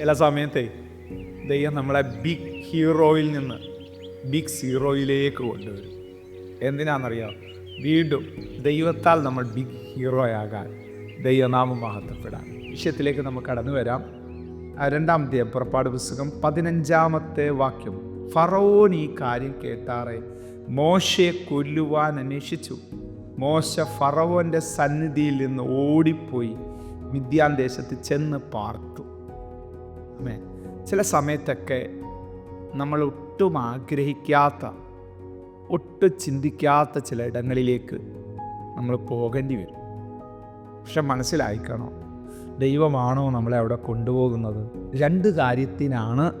ചില സമയത്തെ ദൈവം നമ്മളെ ബിഗ് ഹീറോയിൽ നിന്ന് ബിഗ് സീറോയിലേക്ക് കൊണ്ടുവരും. എന്തിനാണെന്നറിയാം വീണ്ടും ദൈവത്താൽ നമ്മൾ ബിഗ് ഹീറോയാകാൻ ദൈവനാമം മഹത്വപ്പെടാൻ. വിഷയത്തിലേക്ക് നമുക്ക് കടന്നു വരാം. രണ്ടാമത്തെ പുറപ്പാട് പുസ്തകം പതിനഞ്ചാമത്തെ വാക്യം. ഫറോൻ ഈ കാര്യം കേട്ടാറെ മോശയെ കൊല്ലുവാൻ അന്വേഷിച്ചു. മോശ ഫറവോന്റെ സന്നിധിയിൽ നിന്ന് ഓടിപ്പോയി. മിഥ്യാൻ ദേശത്ത് ചെന്ന് പാർത്തു. ആമേ ചില സമയത്തൊക്കെ നമ്മൾ ഒട്ടും ആഗ്രഹിക്കാത്ത ഒട്ടും ചിന്തിക്കാത്ത ചില ഇടങ്ങളിലേക്ക് നമ്മൾ പോകേണ്ടി വരും. പക്ഷെ മനസ്സിലായിക്കണോ? ദൈവമാണോ നമ്മളെ അവിടെ കൊണ്ടുപോകുന്നത്? രണ്ട് കാര്യത്തിനാണ്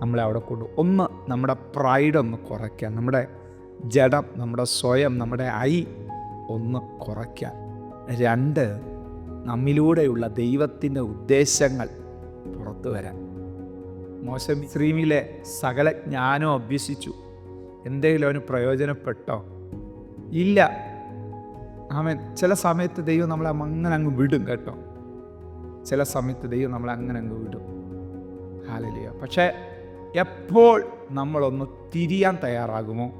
നമ്മളെ അവിടെ കൊണ്ടു ഒന്ന് നമ്മുടെ പ്രൈഡ് ഒന്ന് കുറയ്ക്കാൻ നമ്മുടെ ജഡം നമ്മുടെ സ്വയം നമ്മുടെ ഐ ഒന്ന് കുറയ്ക്കാൻ. രണ്ട് നമ്മിലൂടെയുള്ള ദൈവത്തിന്റെ ഉദ്ദേശങ്ങൾ പുറത്തു വരാൻ. മോശം മിശ്രീമിലെ സകല ജ്ഞാനം അഭ്യസിച്ചു. എന്തെങ്കിലും അവന് പ്രയോജനപ്പെട്ടോ? ഇല്ല. അവൻ ചില സമയത്ത് ദൈവം നമ്മളെ അങ്ങനെ അങ്ങ് വിടും കേട്ടോ. ചില സമയത്ത് ദൈവം നമ്മളെ അങ്ങനെ അങ്ങ് വിടും. ഹാലലിയ പക്ഷേ എപ്പോൾ നമ്മളൊന്ന് തിരിയാൻ തയ്യാറാകുമോ?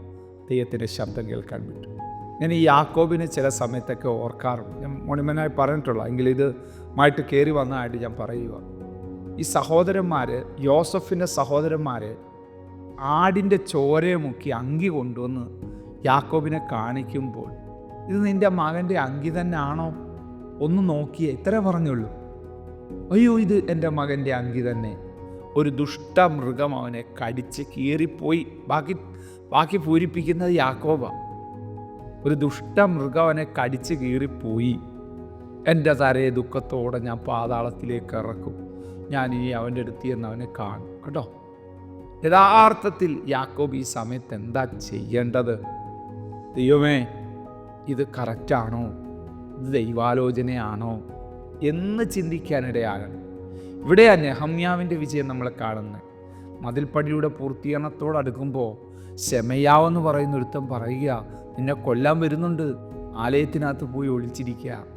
ദൈവത്തിന്റെ ശബ്ദം കേൾക്കാൻ പറ്റും ഞാൻ ഈ യാക്കോബിനെ ചില സമയത്തൊക്കെ ഓർക്കാറുണ്ട്. ഞാൻ മോണിമനായി പറഞ്ഞിട്ടുള്ള. എങ്കിലും ഇതുമായിട്ട് കയറി വന്നതായിട്ട് ഞാൻ പറയുക ഈ സഹോദരന്മാർ യോസഫിന്റെ സഹോദരന്മാർ ആടിന്റെ ചോരയെ മുക്കി അങ്കി കൊണ്ടുവന്ന് യാക്കോബിനെ കാണിക്കുമ്പോൾ ഇത് നിന്റെ മകന്റെ അങ്കി തന്നെ ആണോ ഒന്ന് നോക്കിയേ ഇത്ര പറഞ്ഞുള്ളൂ. അയ്യോ ഇത് എന്റെ മകന്റെ അങ്കി തന്നെ. ഒരു ദുഷ്ട മൃഗം അവനെ കടിച്ച് കീറിപ്പോയി. ബാക്കി ബാക്കി പൂരിപ്പിക്കുന്നത് യാക്കോബ. ഒരു ദുഷ്ട മൃഗം അവനെ കടിച്ച് കീറിപ്പോയി. എന്റെ തരയെ ദുഃഖത്തോടെ ഞാൻ പാതാളത്തിലേക്ക് ഇറക്കും. ഞാൻ ഇനി അവന്റെ അടുത്ത് എന്ന് അവനെ കാണും. കേട്ടോ? യഥാർത്ഥത്തിൽ യാക്കോബ് ഈ സമയത്ത് എന്താ ചെയ്യേണ്ടത്? ദൈവമേ ഇത് കറക്റ്റാണോ ഇത് ദൈവാലോചനയാണോ? എന്ന് ചിന്തിക്കാനിടയാകണം. ഇവിടെയാണ് നെഹമ്യാവിന്റെ വിജയം നമ്മൾ കാണുന്നത്. മതിൽപ്പടിയുടെ പൂർത്തീകരണത്തോട് അടുക്കുമ്പോൾ ശമയാവെന്ന് പറയുന്ന ഒരുത്തം പറയുക നിന്നെ കൊല്ലാൻ വരുന്നുണ്ട്. ആലയത്തിനകത്ത് പോയി ഒളിച്ചിരിക്കുക.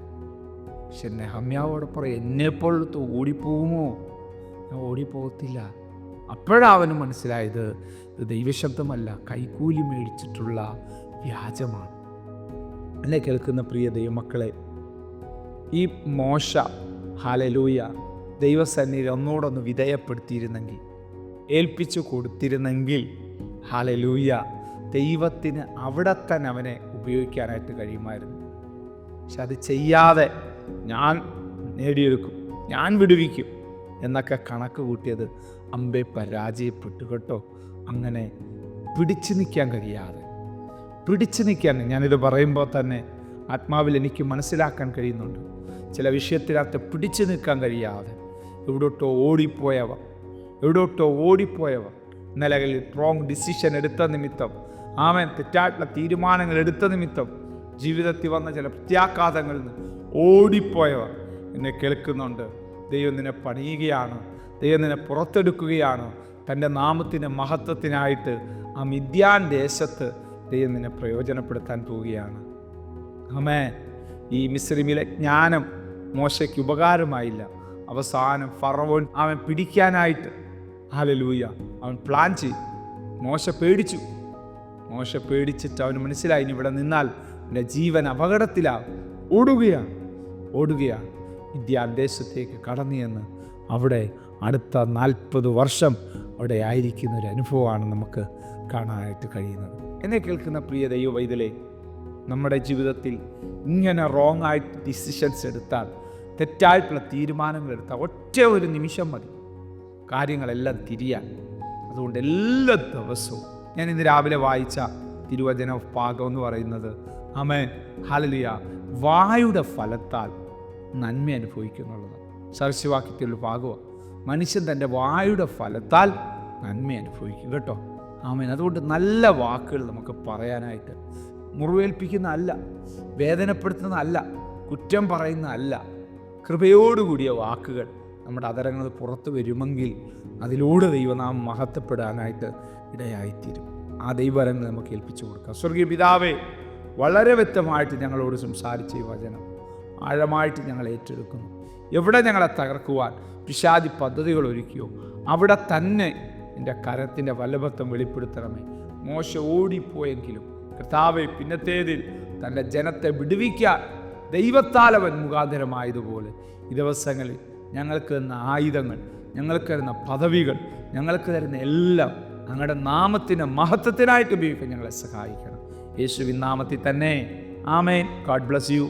പക്ഷെ നെഹമ്യാവോടെ പറയും എന്നെപ്പോഴത്ത് ഓടിപ്പോകുമോ ഞാൻ ഓടിപ്പോകത്തില്ല. അപ്പോഴാണ് അവന് മനസ്സിലായത് ഇത് ദൈവശബ്ദമല്ല കൈക്കൂലി മേടിച്ചിട്ടുള്ള വ്യാജമാണ്. എന്നെ കേൾക്കുന്ന പ്രിയ ദൈവമക്കളെ ഈ മോശ ഹാലലൂയ ദൈവസന്നിധി ഒന്നോടൊന്ന് വിധേയപ്പെടുത്തിയിരുന്നെങ്കിൽ ഏൽപ്പിച്ചു കൊടുത്തിരുന്നെങ്കിൽ ഹാലലൂയ ദൈവത്തിന് അവിടെ തന്നെ അവനെ ഉപയോഗിക്കാനായിട്ട് കഴിയുമായിരുന്നു. പക്ഷെ അത് ചെയ്യാതെ ഞാൻ നേടിയെടുക്കും ഞാൻ വിടുവിക്കും എന്നൊക്കെ കണക്ക് കൂട്ടിയത് അമ്പെ പരാജയപ്പെട്ടു കേട്ടോ അങ്ങനെ പിടിച്ചു നിൽക്കാൻ കഴിയാതെ പിടിച്ചു നിൽക്കാൻ ഞാനിത് പറയുമ്പോൾ തന്നെ ആത്മാവിൽ എനിക്ക് മനസ്സിലാക്കാൻ കഴിയുന്നുണ്ട്. ചില വിഷയത്തിനകത്ത് പിടിച്ചു നിൽക്കാൻ കഴിയാതെ എവിടോട്ടോ ഓടിപ്പോയവ എവിടോട്ടോ ഓടിപ്പോയവ. നിലകളിൽ റോങ് ഡിസിഷൻ എടുത്ത നിമിത്തം ആമൻ തെറ്റായിട്ടുള്ള തീരുമാനങ്ങൾ എടുത്ത നിമിത്തം ജീവിതത്തിൽ വന്ന ചില പ്രത്യാഘാതങ്ങളിൽ നിന്ന് ഓടിപ്പോയവർ എന്നെ കേൾക്കുന്നുണ്ട്. ദൈവം നിന്നെ പണിയുകയാണ്. ദൈവം നിന്നെ പുറത്തെടുക്കുകയാണ്. തന്റെ നാമത്തിന്റെ മഹത്വത്തിനായിട്ട് ആ മിഥ്യാൻ ദേശത്ത് ദൈവം നിന്നെ പ്രയോജനപ്പെടുത്താൻ പോവുകയാണ്. അമേ ഈ മിശ്രിമിലെ ജ്ഞാനം മോശയ്ക്ക് ഉപകാരമായില്ല. അവസാനം ഫറവോൻ അവൻ പിടിക്കാനായിട്ട് ഹാലലൂയ അവൻ പ്ലാൻ ചെയ്തു. മോശ പേടിച്ചു. മോശ പേടിച്ചിട്ട് അവന് മനസ്സിലായി ഇവിടെ നിന്നാൽ എന്റെ ജീവൻ അപകടത്തിലാവും. ഓടുകയാണ്. ഓടുകയാണ് വിദ്യാദേശത്തേക്ക് കടന്നു എന്ന് അവിടെ അടുത്ത നാൽപ്പത് വർഷം അവിടെ ആയിരിക്കുന്ന ഒരു അനുഭവമാണ് നമുക്ക് കാണാനായിട്ട് കഴിയുന്നത്. എന്നെ കേൾക്കുന്ന പ്രിയ ദൈവ വൈതലേ നമ്മുടെ ജീവിതത്തിൽ ഇങ്ങനെ റോങ് ആയിട്ട് ഡിസിഷൻസ് എടുത്താൽ തെറ്റായിട്ടുള്ള തീരുമാനങ്ങൾ എടുത്താൽ ഒറ്റ ഒരു നിമിഷം മതി. കാര്യങ്ങളെല്ലാം തിരിയാൻ. അതുകൊണ്ട് എല്ലാ ദിവസവും ഞാൻ ഇന്ന് രാവിലെ വായിച്ച തിരുവചന ഭാഗം എന്ന് പറയുന്നത് അമേ ഹലലിയ വായുടെ ഫലത്താൽ നന്മ അനുഭവിക്കുന്നുള്ളത്. സർശവാക്യത്തിലുള്ള ഭാഗമാണ് മനുഷ്യൻ തന്റെ വായുടെ ഫലത്താൽ നന്മ അനുഭവിക്കും കേട്ടോ. ആമേൻ. അതുകൊണ്ട് നല്ല വാക്കുകൾ നമുക്ക് പറയാനായിട്ട് മുറിവേൽപ്പിക്കുന്ന അല്ല വേദനപ്പെടുത്തുന്ന അല്ല കുറ്റം പറയുന്ന അല്ല കൃപയോടുകൂടിയ വാക്കുകൾ നമ്മുടെ അതരങ്ങൾ പുറത്തു വരുമെങ്കിൽ അതിലൂടെ ദൈവനാമം മഹത്വപ്പെടാനായിട്ട് ഇടയായിത്തീരും. ആ ദൈവരങ്ങൾ നമുക്ക് ഏൽപ്പിച്ചു കൊടുക്കാം. സ്വർഗീയ പിതാവേ വളരെ വ്യക്തമായിട്ട് ഞങ്ങളോട് സംസാരിച്ച ഈ വചനം. ആഴമായിട്ട് ഞങ്ങൾ ഏറ്റെടുക്കുന്നു. എവിടെ ഞങ്ങളെ തകർക്കുവാൻ പിശാദി പദ്ധതികൾ ഒരുക്കിയോ അവിടെ തന്നെ എന്റെ കരത്തിന്റെ വല്ലഭത്വം വെളിപ്പെടുത്തണമേ. മോശ ഓടിപ്പോയെങ്കിലും കർത്താവെ പിന്നത്തേതിൽ തന്റെ ജനത്തെ വിടുവിക്കാൻ ദൈവത്താൽ അവൻ മുഖാന്തരമായതുപോലെ ഈ ദിവസങ്ങളിൽ ഞങ്ങൾക്ക് തരുന്ന ആയുധങ്ങൾ ഞങ്ങൾക്ക് തരുന്ന പദവികൾ ഞങ്ങൾക്ക് തരുന്ന എല്ലാം ഞങ്ങളുടെ നാമത്തിന്റെ മഹത്വത്തിനായിട്ട് ഉപയോഗിക്കാൻ ഞങ്ങളെ സഹായിക്കണം. യേശുവിൻ നാമത്തിൽ തന്നെ. ആമേൻ. God bless you.